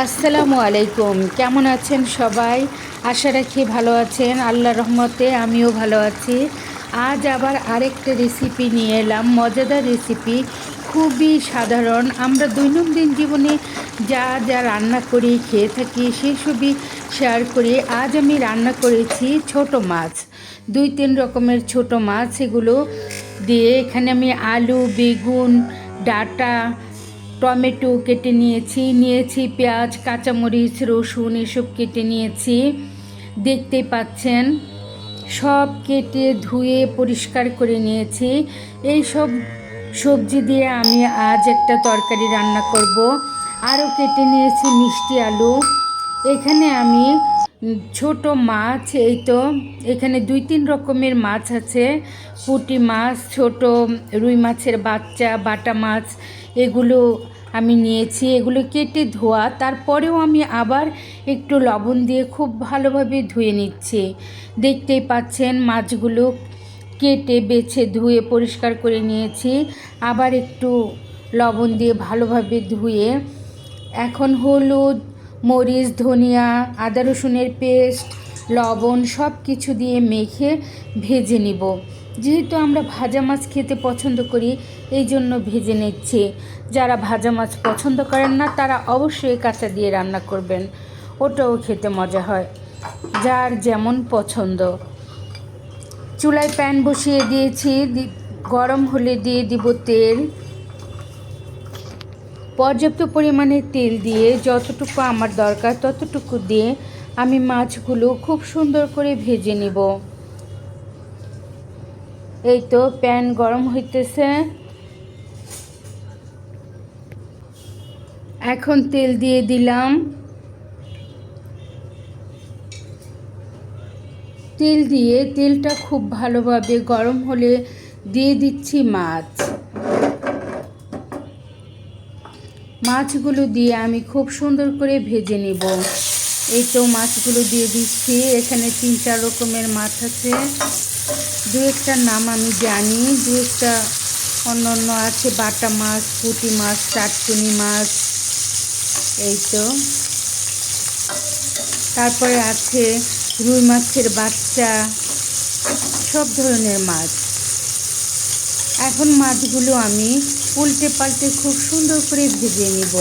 আসসালামু আলাইকুম। কেমন আছেন সবাই? আশা রাখি ভালো আছেন। আল্লাহ রহমতে আমিও ভালো আছি। আজ আবার আরেকটা রেসিপি নিয়ে এলাম। মজাদার রেসিপি খুবই সাধারণ। আমরা দৈনন্দিন জীবনে যা যা রান্না করি, খেয়ে থাকি, সেসবই শেয়ার করি। আজ আমি রান্না করেছি ছোট মাছ। দুই, তিন রকমের ছোট মাছ। এগুলো দিয়ে এখানে আমি আলু, বেগুন, ডাটা টমেটো কেটে নিয়েছি নিয়েছি পেঁয়াজ, কাঁচামরিচ, রসুন, এসব কেটে নিয়েছি। দেখতেই পাচ্ছেন, সব কেটে ধুয়ে পরিষ্কার করে নিয়েছি। এই সব সবজি দিয়ে আমি আজ একটা তরকারি রান্না করব। আরও কেটে নিয়েছি মিষ্টি আলু। এখানে আমি ছোট মাছ, এই তো, এখানে দুই তিন রকমের মাছ আছে। পুঁটি মাছ, ছোট রুই মাছের বাচ্চা, বাটা মাছ, এগুলো আমি নিয়েছি, এগুলো কেটে ধোয়া। তারপরেও আমি আবার একটু লবণ দিয়ে খুব ভালোভাবে ধুয়ে নিচ্ছি। দেখতেই পাচ্ছেন, মাছগুলো কেটে বেছে ধুয়ে পরিষ্কার করে নিয়েছি। আবার একটু লবণ দিয়ে ভালোভাবে ধুয়ে। এখন হলুদ, মরিচ, ধনিয়া, আদা রসুনের পেস্ট, লবণ সব কিছু দিয়ে মেখে ভেজে নিব। যেহেতু আমরা ভাজা মাছ খেতে পছন্দ করি, এই জন্য ভেজে নিচ্ছি। যারা ভাজা মাছ পছন্দ করেন না, তারা অবশ্যই কাঁচা দিয়ে রান্না করবেন। ওটাও খেতে মজা হয়। যার যেমন পছন্দ। চুলায় প্যান বসিয়ে দিয়েছি। গরম হলে দিয়ে দিব তেল। পর্যাপ্ত পরিমাণে তেল দিয়ে যতটুকু আমার দরকার, ততটুকু দিয়ে আমি মাছগুলো খুব সুন্দর করে ভেজে নিব। এই তো প্যান গরম হইতেছে। এখন তেল দিয়ে দিলাম। তেল দিয়ে, তেলটা খুব ভালোভাবে গরম হলে দিয়ে দিচ্ছি মাছ। মাছগুলো দিয়ে আমি খুব সুন্দর করে ভেজে নেব। এই তো মাছগুলো দিয়ে দিচ্ছি। এখানে তিন চার রকমের মাছ আছে। দু একটা নাম আমি জানি, দু একটা অন্য অন্য আছে। বাটা মাছ, পুঁটি মাছ চাটকুনি মাছ, এই তো। তারপরে আছে রুই মাছের বাচ্চা, সব ধরনের মাছ। এখন মাছগুলো আমি উল্টে পাল্টে খুব সুন্দর করে ভেজে নেব।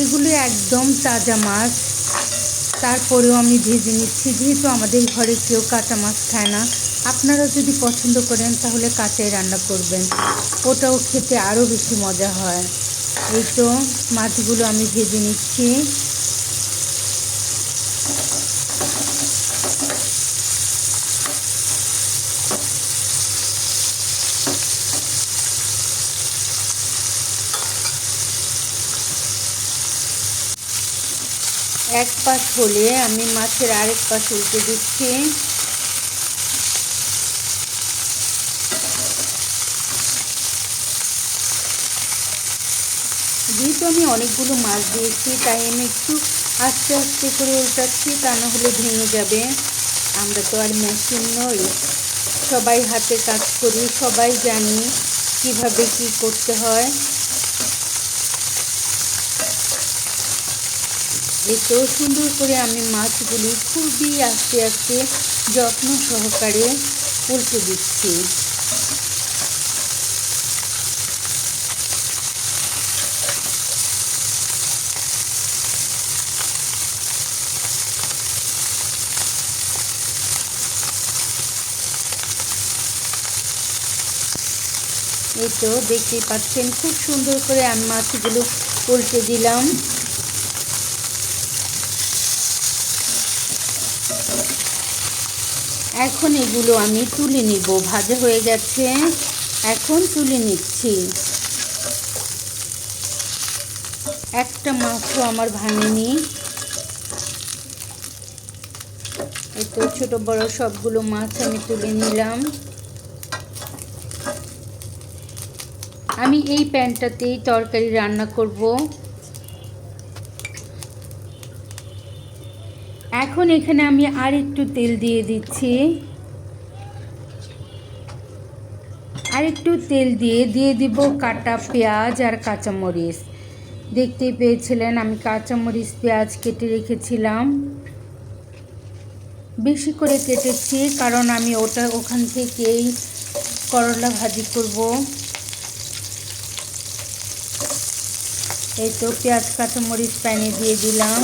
এগুলো একদম তাজা মাছ। তারপরেও আমি ভেজে নিচ্ছি। যেহেতু আমাদের ঘরে কেউ কাঁচা মাছ খায় না, আপনারা যদি পছন্দ করেন তাহলে কাঁচাই রান্না করবেন। ওটাও খেতে আরও বেশি মজা হয়। এই তো মাছগুলো আমি ভেজে নিচ্ছি। এক পাশ হলে আমি মাছের আরেক পাশ উল্টে দিচ্ছি। যেহেতু আমি অনেকগুলো মাছ দিয়েছি, তাই আমি একটু আস্তে আস্তে করে উল্টাচ্ছি, তা না হলে ভেঙে যাবে। আমরা তো আর মেশিন নই। সবাই হাতে কাজ করি, সবাই জানি কীভাবে কি করতে হয়। এতো সুন্দর করে আমি মাছগুলি খুবই আস্তে আস্তে যত্ন সহকারে উল্টে দিচ্ছি। এই তো দেখতেই পাচ্ছেন, খুব সুন্দর করে আমি মাছগুলো উল্টে দিলাম। এখন এগুলো আমি তুলে নিব। ভাজা হয়ে গেছে। এখন তুলে নিচ্ছি। একটা মাছও আমার ভাঙেনি। এই তো ছোট বড় সবগুলো মাছ আমি তুলে নিলাম। আমি এই প্যানটাতেই তরকারি রান্না করব। এখন এখানে আমি আর একটু তেল দিয়ে দিচ্ছি। আর একটু তেল দিয়ে দিয়ে দিব কাটা পেঁয়াজ আর কাঁচামরিচ। দেখতেই পেয়েছিলেন, আমি কাঁচামরিচ পেঁয়াজ কেটে রেখেছিলাম। বেশি করে কেটেছি, কারণ আমি ওটা ওখান থেকেই করলা ভাজি করব। এই তো পেঁয়াজ, কাঁচামরিচ প্যানে দিয়ে দিলাম।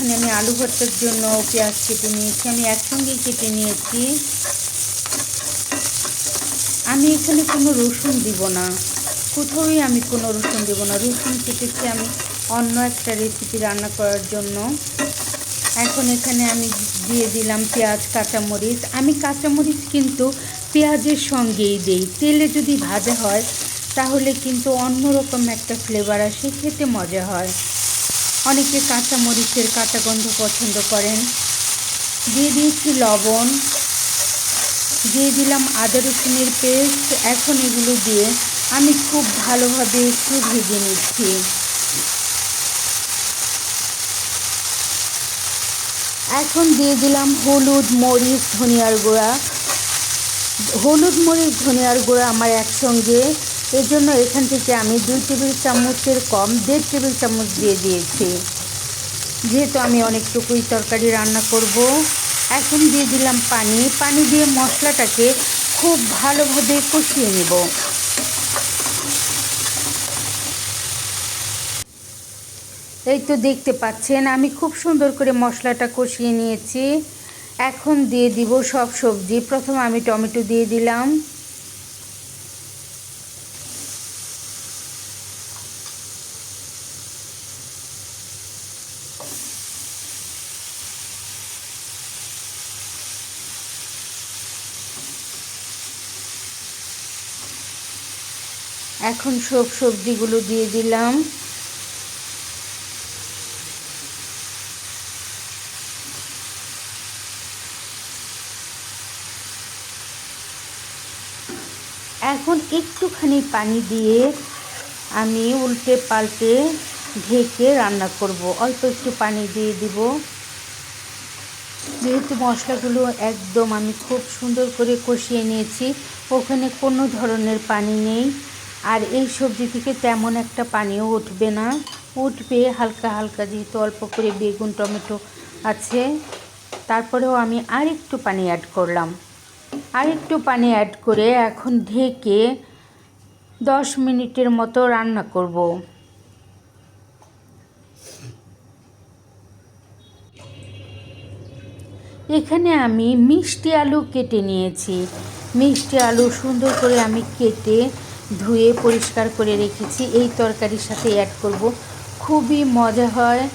ওখানে আমি আলু ভর্তার জন্য পেঁয়াজ কেটে নিয়েছি, আমি একসঙ্গেই কেটে নিয়েছি। আমি এখানে কোনো রসুন দিব না। কোথাওই আমি কোনো রসুন দেবো না। রসুন কেটেছি আমি অন্য একটা রেসিপি রান্না করার জন্য। এখন এখানে আমি দিয়ে দিলাম পেঁয়াজ, কাঁচামরিচ। আমি কাঁচামরিচ কিন্তু পেঁয়াজের সঙ্গেই দিই। তেলে যদি ভাজা হয়, তাহলে কিন্তু অন্যরকম একটা ফ্লেভার আসে, খেতে মজা হয়। অনেকে কাঁচামরিচের কাঁচা গন্ধ পছন্দ করেন। দিয়ে দিয়েছি লবণ। দিয়ে দিলাম আদা রসুনের পেস্ট। এখন এগুলো দিয়ে আমি খুব ভালোভাবে একটু ভেজে নিচ্ছি। এখন দিয়ে দিলাম হলুদ, মরিচ, ধনিয়ার গুঁড়া। হলুদ, মরিচ, ধনিয়ার গুঁড়া আমার একসঙ্গে এর জন্য এখান থেকে আমি দুই টেবিল চামচের কম, দেড় টেবিল চামচ দিয়ে দিয়েছি। যেহেতু আমি অনেকটুকুই তরকারি রান্না করব, এখন দিয়ে দিলাম পানি। পানি দিয়ে মশলাটাকে খুব ভালোভাবে কষিয়ে নেব। এই তো দেখতে পাচ্ছেন, আমি খুব সুন্দর করে মশলাটা কষিয়ে নিয়েছি। এখন দিয়ে দিব সব সবজি। প্রথম আমি টমেটো দিয়ে দিলাম। এখন সব সবজিগুলো দিয়ে দিলাম। এখন একটুখানি পানি দিয়ে আমি উল্টে পাল্টে ঢেকে রান্না করব। অল্প একটু পানি দিয়ে দিব। যেহেতু মশলাগুলো একদম আমি খুব সুন্দর করে কষিয়ে নিয়েছি, ওখানে কোনো ধরনের পানি নেই। আর এই সবজি থেকে তেমন একটা পানিও উঠবে না। উঠবে হালকা হালকা যেহেতু অল্প করে বেগুন, টমেটো আছে। তারপরেও আমি আর একটু পানি অ্যাড করলাম। আর একটু পানি অ্যাড করে এখন ঢেকে দশ মিনিটের মতো রান্না করব। এখানে আমি মিষ্টি আলু কেটে নিয়েছি। মিষ্টি আলু সুন্দর করে আমি কেটে ধুয়ে পরিষ্কার করে রেখেছি। এই তরকারির সাথে অ্যাড করব। খুবই মজা হয়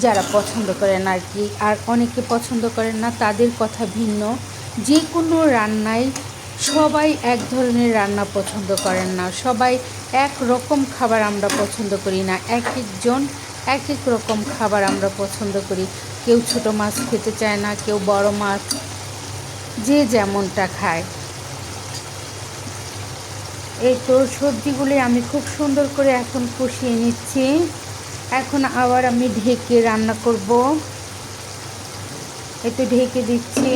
যারা পছন্দ করেন আর কি। আর অনেকে পছন্দ করেন না, তাদের কথা ভিন্ন। যে কোনো রান্নায় সবাই এক ধরনের রান্না পছন্দ করেন না। সবাই এক রকম খাবার আমরা পছন্দ করি না। এক একজন এক এক রকম খাবার আমরা পছন্দ করি। কেউ ছোট মাছ খেতে চায় না, কেউ বড় মাছ, যে যেমনটা খায়। এই তো সবজিগুলি আমি খুব সুন্দর করে এখন কষিয়ে নিচ্ছি। এখন আবার আমি ঢেকে রান্না করব। একটু ঢেকে দিচ্ছি।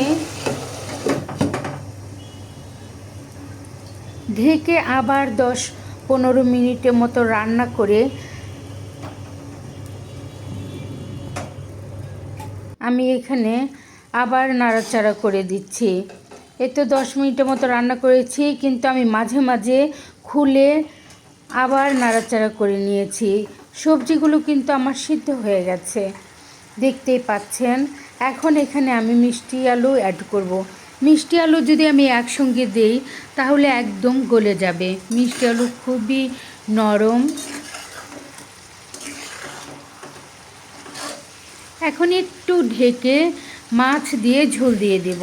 ঢেকে আবার দশ পনেরো মিনিটের মতো রান্না করে আমি এখানে আবার নাড়াচাড়া করে দিচ্ছি। এই তো দশ মিনিটের মতো রান্না করেছি, কিন্তু আমি মাঝে মাঝে খুলে আবার নাড়াচাড়া করে নিয়েছি। সবজিগুলো কিন্তু আমার সিদ্ধ হয়ে গেছে। দেখতেই পাচ্ছেন, এখন এখানে আমি মিষ্টি আলু অ্যাড করব। মিষ্টি আলু যদি আমি একসঙ্গে দিই, তাহলে একদম গলে যাবে। মিষ্টি আলু খুবই নরম। এখন একটু ঢেকে মাছ দিয়ে ঝোল দিয়ে দেব।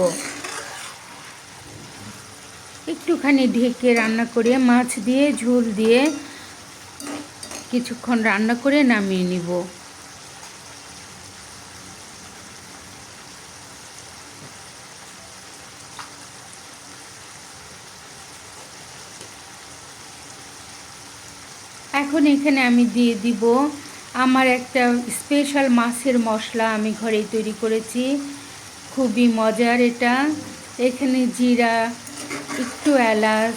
একটুখানি ঢেকে রান্না করে মাছ দিয়ে, ঝোল দিয়ে কিছুক্ষণ রান্না করে নামিয়ে নিব। এখন এখানে আমি দিয়ে দিব আমার একটা স্পেশাল মাছের মশলা আমি ঘরেই তৈরি করেছি। খুবই মজার এটা। এখানে জিরা একটু এলাচ,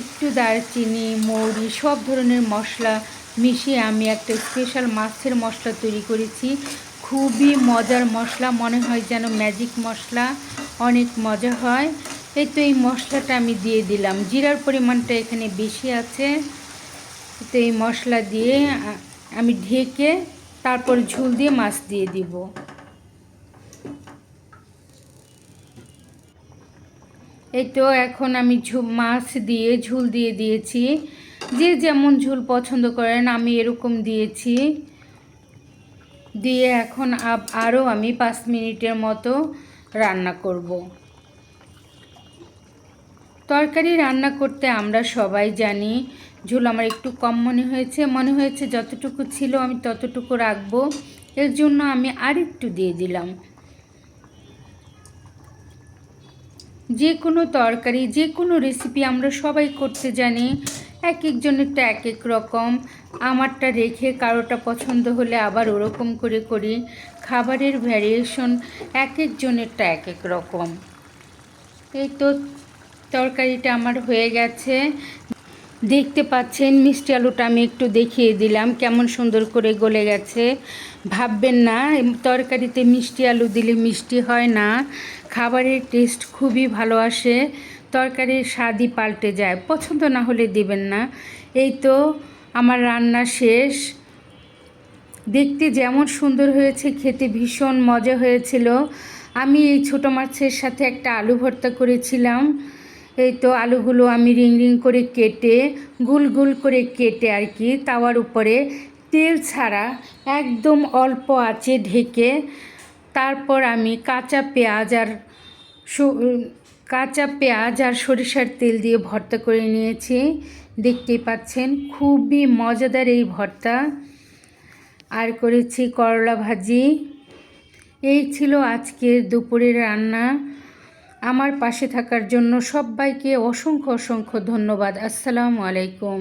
একটু দারচিনি, মৌরি, সব ধরনের মশলা মিশিয়ে আমি একটা স্পেশাল মাছের মশলা তৈরি করেছি। খুবই মজার মশলা, মনে হয় যেন ম্যাজিক মশলা, অনেক মজা হয়। এই তো এই মশলাটা আমি দিয়ে দিলাম। জিরার পরিমাণটা এখানে বেশি আছে। তো এই মশলা দিয়ে আমি ঢেকে তারপর ঝুল দিয়ে মাছ দিয়ে দিব। এই তো এখন আমি ঝু- মাছ দিয়ে ঝুল দিয়ে দিয়েছি। যে যেমন ঝুল পছন্দ করেন, আমি এরকম দিয়েছি। দিয়ে এখন আরও আমি পাঁচ মিনিটের মতো রান্না করব। তরকারি রান্না করতে আমরা সবাই জানি, ঝোল আমার একটু কম মনে হয়েছে। মনে হয়েছে যতটুকু ছিল আমি ততটুকু রাখব। এর জন্য আমি আরেকটু দিয়ে দিলাম। যে কোনো তরকারি, যে কোনো রেসিপি আমরা সবাই করতে জানি। এক একজনেরটা এক এক রকম। আমারটা রেখে কারোটা পছন্দ হলে আবার ওরকম করে করি। খাবারের ভ্যারিয়েশন এক একজনেরটা এক এক রকম। এই তো তরকারিটা আমার হয়ে গেছে। দেখতে পাচ্ছেন মিষ্টি আলুটা আমি একটু দেখিয়ে দিলাম, কেমন সুন্দর করে গলে গেছে। ভাববেন না, তরকারিতে মিষ্টি আলু দিলে মিষ্টি হয় না। খাবারের টেস্ট খুবই ভালো আসে, তরকারির স্বাদই পাল্টে যায়, পছন্দ না হলে দিবেন না। এই তো আমার রান্না শেষ। দেখতে যেমন সুন্দর হয়েছে, খেতে ভীষণ মজা হয়েছিল। আমি এই ছোটো মাছের সাথে একটা আলু ভর্তা করেছিলাম। এই তো আলুগুলো আমি রিং রিং করে কেটে, গুল গুল করে কেটে আর কি, তাওয়ার উপরে তেল ছাড়া একদম অল্প আঁচে ঢেকে তারপর আমি কাঁচা পেঁয়াজ আর কাঁচা পেঁয়াজ আর সরিষার তেল দিয়ে ভর্তা করে নিয়েছি। দেখতেই পাচ্ছেন, খুবই মজাদার এই ভর্তা। আর করেছি করলা ভাজি। এই ছিল আজকের দুপুরের রান্না। আমার পাশে থাকার জন্য সবাইকে অসংখ্য অসংখ্য ধন্যবাদ। আসসালামু আলাইকুম।